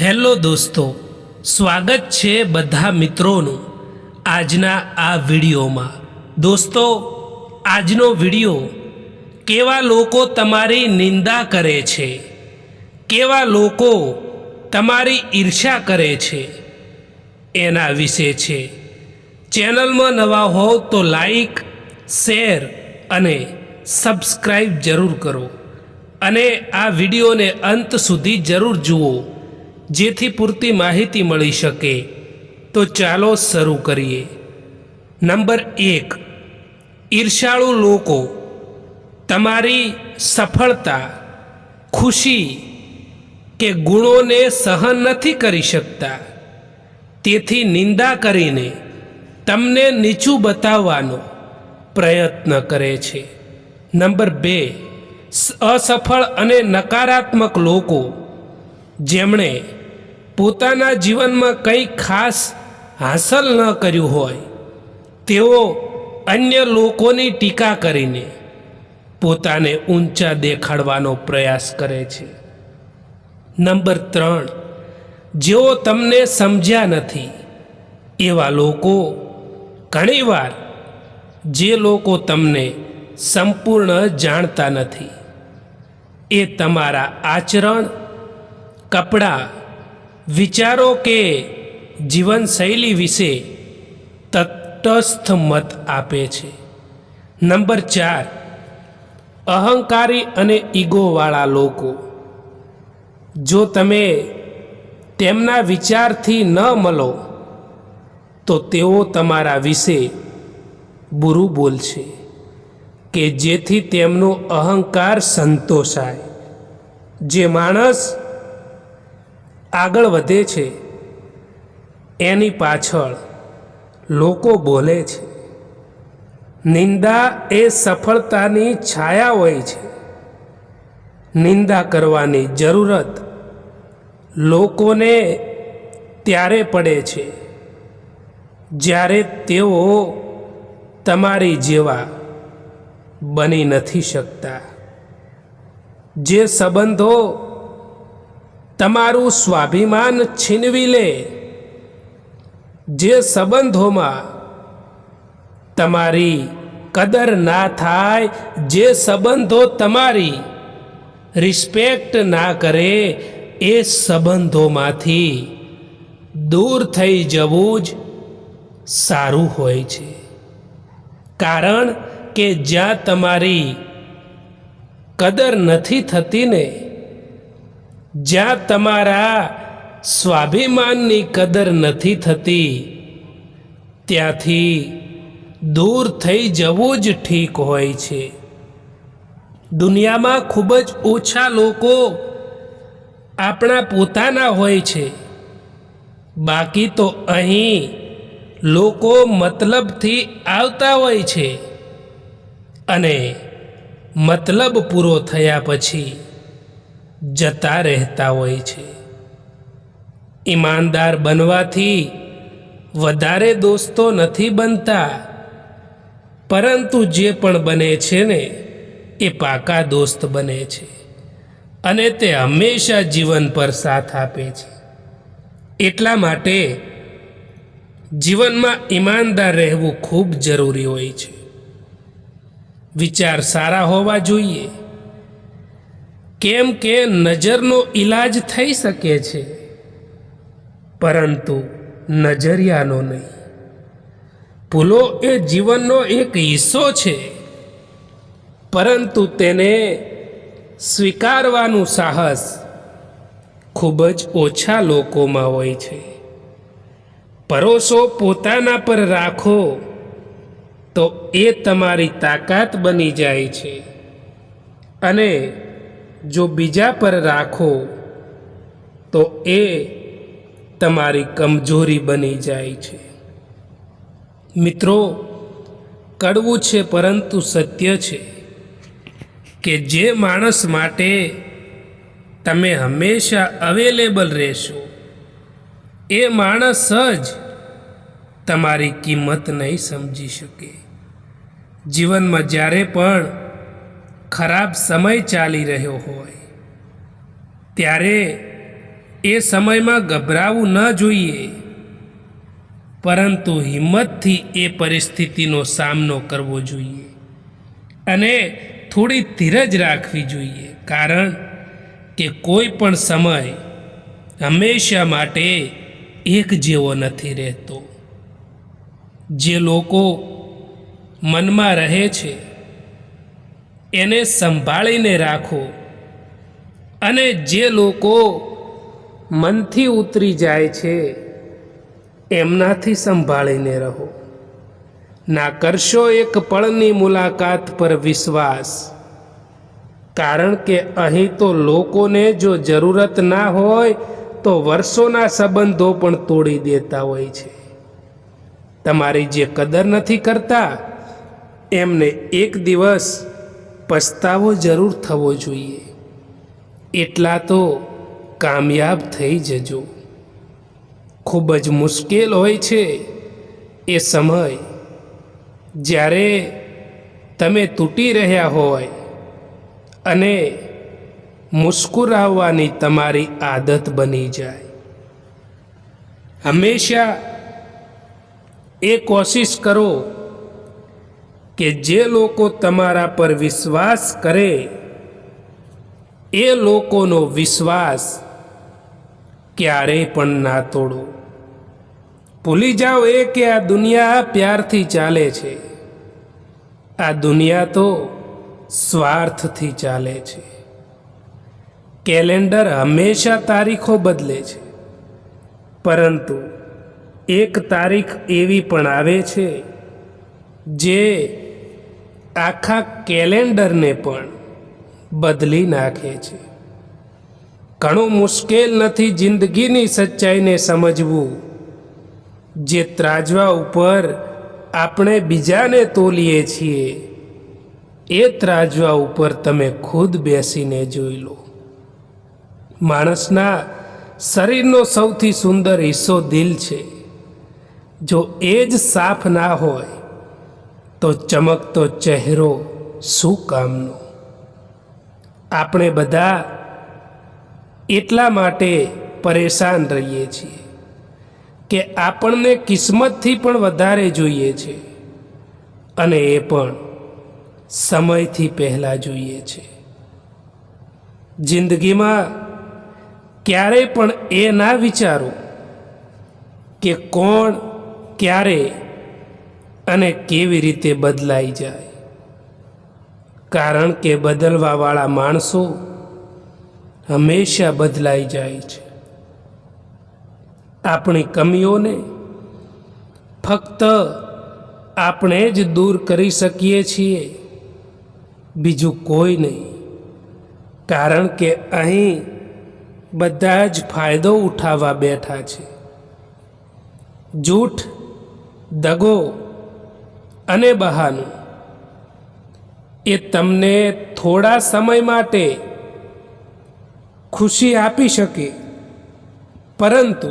Hello દોસ્તો, સ્વાગત છે બધા મિત્રોનું આજના આ વિડીયોમાં. દોસ્તો, આજનો વીડિયો કેવા લોકો તમારી નિંદા કરે છે? કેવા લોકો તમારી ઈર્ષા કરે છે? એના વિશે છે. ચેનલમાં નવા હોવ તો લાઈક, શેર અને સબસ્ક્રાઈબ જરૂર કરો. અને આ વિડીયોને અંત સુધી જરૂર જુઓ. જેથી પૂરતી માહિતી મળી શકે. તો ચાલો શરૂ કરીએ. નંબર એક. ઈર્ષાળુ લોકો. તમારી સફળતા, ખુશી કે ગુણોને સહન નથી કરી શકતા. તેથી નિંદા કરીને તમને નીચું બતાવવાનો પ્રયત્ન કરે છે. નંબર બે. અસફળ અને નકારાત્મક લોકો. જેમણે પોતાના જીવનમાં કંઈ ખાસ હાંસલ ન કર્યું હોય, તેઓ અન્ય લોકોની ટીકા કરીને પોતાને ઊંચા દેખાડવાનો પ્રયાસ કરે છે. નંબર ત્રણ, જેઓ તમને સમજ્યા નથી, એવા લોકો ઘણીવાર જે લોકો તમને સંપૂર્ણ જાણતા નથી. એ તમારા આચરણ, કપડાં વિચારો કે જીવનશૈલી વિશે તટસ્થ મત આપે છે. નંબર ચાર, અહંકારી અને ઈગોવાળા લોકો. જો તમે તેમના વિચારથી ન મળો તો તેઓ તમારા વિશે બુરું બોલશે, કે જેથી તેમનો અહંકાર સંતોષાય. જે માણસ આગળ વધે છે. એની પાછળ લોકો બોલે છે. નિંદા એ સફળતાની છાયા હોય છે. નિંદા કરવાની જરૂરત લોકોને ત્યારે પડે છે જ્યારે તેઓ તમારી જેવા બની નથી શકતા. જે સંબંધો તમારું સ્વાભિમાન છીનવી લે. જે સંબંધોમાં તમારી કદર ના થાય, જે સંબંધો તમારી રિસ્પેક્ટ ના કરે, એ સંબંધોમાંથી દૂર થઈ જવું જ સારું હોય છે. કારણ કે જ્યાં તમારી કદર નથી થતી ને જ્યાં તમારા સ્વાભિમાનની કદર નથી થતી, ત્યાંથી દૂર થઈ જવું જ ઠીક હોય છે. દુનિયામાં ખૂબ જ ઓછા લોકો આપણા પોતાના હોય છે. બાકી તો અહીં લોકો મતલબથી આવતા હોય છે અને મતલબ પૂરો થયા પછી જતા રહેતા હોય છે. ઈમાનદાર બનવાથી વધારે દોસ્તો નથી બનતા. પરંતુ જે પણ બને છે ને, એ પાકા દોસ્ત બને છે અને તે હંમેશા જીવન પર સાથ આપે છે. એટલા માટે જીવનમાં ઈમાનદાર રહેવું ખૂબ જરૂરી હોય છે. વિચાર સારા હોવા જોઈએ. કેમ કે નજરનો ઈલાજ થઈ શકે છે. પરંતુ નજરિયાનો નહીં. ભૂલો એ જીવનનો એક હિસ્સો છે. પરંતુ તેને સ્વીકારવાનું સાહસ ખૂબ જ ઓછા લોકોમાં હોય છે. પરોસો પોતાના પર રાખો તો એ તમારી તાકાત બની જાય છે. અને જો બીજા પર રાખો, તો એ તમારી કમજોરી બની જાય છે. મિત્રો, કડવું છે પરંતુ સત્ય છે કે જે માણસ માટે તમે હંમેશા અવેલેબલ રહેશો, એ માણસ જ તમારી કિંમત નહીં સમજી શકે. જીવનમાં જ્યારે પણ ખરાબ સમય ચાલી રહ્યો હોય. ત્યારે એ સમયમાં ગભરાવું ન જોઈએ. પરંતુ હિંમતથી એ પરિસ્થિતિનો સામનો કરવો જોઈએ અને થોડી ધીરજ રાખવી જોઈએ. કારણ કે કોઈ પણ સમય હંમેશા માટે એક જેવો નથી રહેતો. જે લોકો મનમાં રહે છે એને સંભાળીને રાખો. અને જે લોકો મનથી ઉતરી જાય છે, એમનાથી સંભાળીને રહો. ના કરશો એક પળની મુલાકાત પર વિશ્વાસ. કારણ કે અહીં તો લોકોને જો જરૂરત ના હોય, તો વર્ષોના સંબંધો પણ તોડી દેતા હોય છે. તમારી જે કદર નથી કરતા, એમને એક દિવસ પસ્તાવો જરૂર થવો જોઈએ. એટલા તો કામયાબ થઈ જજો. ખૂબ જ મુશ્કેલ હોય છે એ સમય. જ્યારે તમે તૂટી રહ્યા હોય અને મુસ્કુરાવવાની તમારી આદત બની જાય. હંમેશા એ કોશિશ કરો કે જે લોકો તમારા પર વિશ્વાસ કરે, એ લોકોનો વિશ્વાસ ક્યારેય પણ ના તોડો. ભૂલી જાઓ એ કે આ દુનિયા પ્યારથી ચાલે છે. આ દુનિયા તો સ્વાર્થથી ચાલે છે. કેલેન્ડર હંમેશા તારીખો બદલે છે. પરંતુ એક તારીખ એવી પણ આવે છે, જે આખા કેલેન્ડરને પણ બદલી નાખે છે. ઘણું મુશ્કેલ નથી જિંદગીની સચ્ચાઈને સમજવું. જે ત્રાજવા ઉપર આપણે બીજાને તોલીએ છીએ, એ ત્રાજવા ઉપર તમે ખુદ બેસીને જોઈ લો. માણસના શરીરનો સૌથી સુંદર હિસ્સો દિલ છે. જો એ જ સાફ ના હોય તો ચમકતો ચહેરો શું કામનો? આપણે બધા એટલા માટે પરેશાન રહીએ છીએ કે આપણને કિસ્મતથી પણ વધારે જોઈએ છે અને એ પણ સમયથી પહેલાં જોઈએ છે. જિંદગીમાં ક્યારેય પણ એ ના વિચારો કે કોણ ક્યારે અને કેવી રીતે બદલાઈ જાય? કારણ કે બદલવાવાળા માણસો હંમેશા બદલાઈ જાય છે. આપણી કમીઓને ફક્ત આપણે જ દૂર કરી શકીએ છીએ. બીજું કોઈ નહીં. કારણ કે અહીં બધા જ ફાયદો ઉઠાવવા બેઠા છે. જૂઠ, દગો અને બહાનું. એ તમને થોડા સમય માટે ખુશી આપી શકે, પરંતુ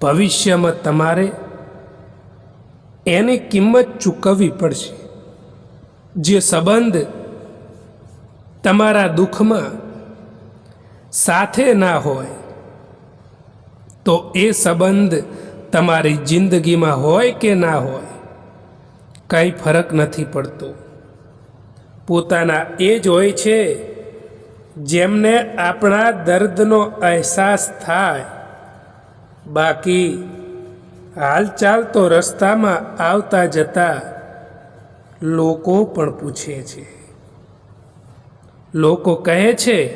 ભવિષ્યમાં તમારે એની કિંમત ચૂકવવી પડશે. જે સંબંધ તમારા દુઃખમાં સાથે ના હોય, તો એ સંબંધ તમારી જિંદગીમાં હોય કે ના હોય? કંઈ ફરક નથી પડતો. પોતાના એ જ હોય છે, જેમને આપણા દર્દનો અહેસાસ થાય. બાકી હાલચાલ તો રસ્તામાં આવતા જતા લોકો પણ પૂછે છે. લોકો કહે છે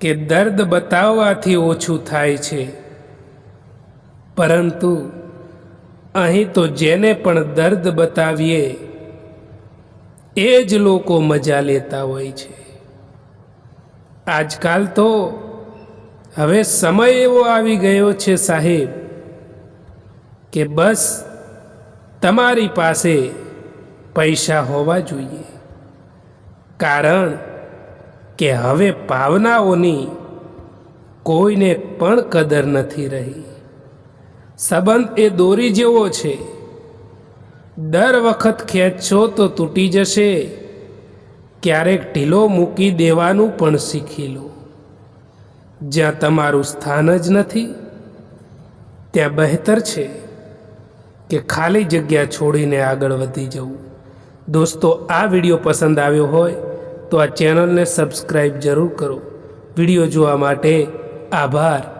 કે દર્દ બતાવવાથી ઓછું થાય છે. પરંતુ અહીં તો જેને પણ દર્દ બતાવીએ, એ જ લોકો મજા લેતા હોય છે. આજકાલ તો હવે સમય એવો આવી ગયો છે સાહેબ કે બસ તમારી પાસે પૈસા હોવા જોઈએ. કારણ કે હવે ભાવનાઓની કોઈને પણ કદર નથી રહી. સંબંધ એ દોરી જેવો છે. દર વખત ખેંચશો તો તૂટી જશે. ક્યારેક ઢીલો મૂકી દેવાનું પણ શીખી લો. જ્યાં તમારું સ્થાન જ નથી, ત્યાં બહેતર છે કે ખાલી જગ્યા છોડીને આગળ વધી જવું. દોસ્તો, આ વીડિયો પસંદ આવ્યો હોય તો આ ચેનલને સબસ્ક્રાઈબ જરૂર કરો. વીડિયો જોવા માટે આભાર.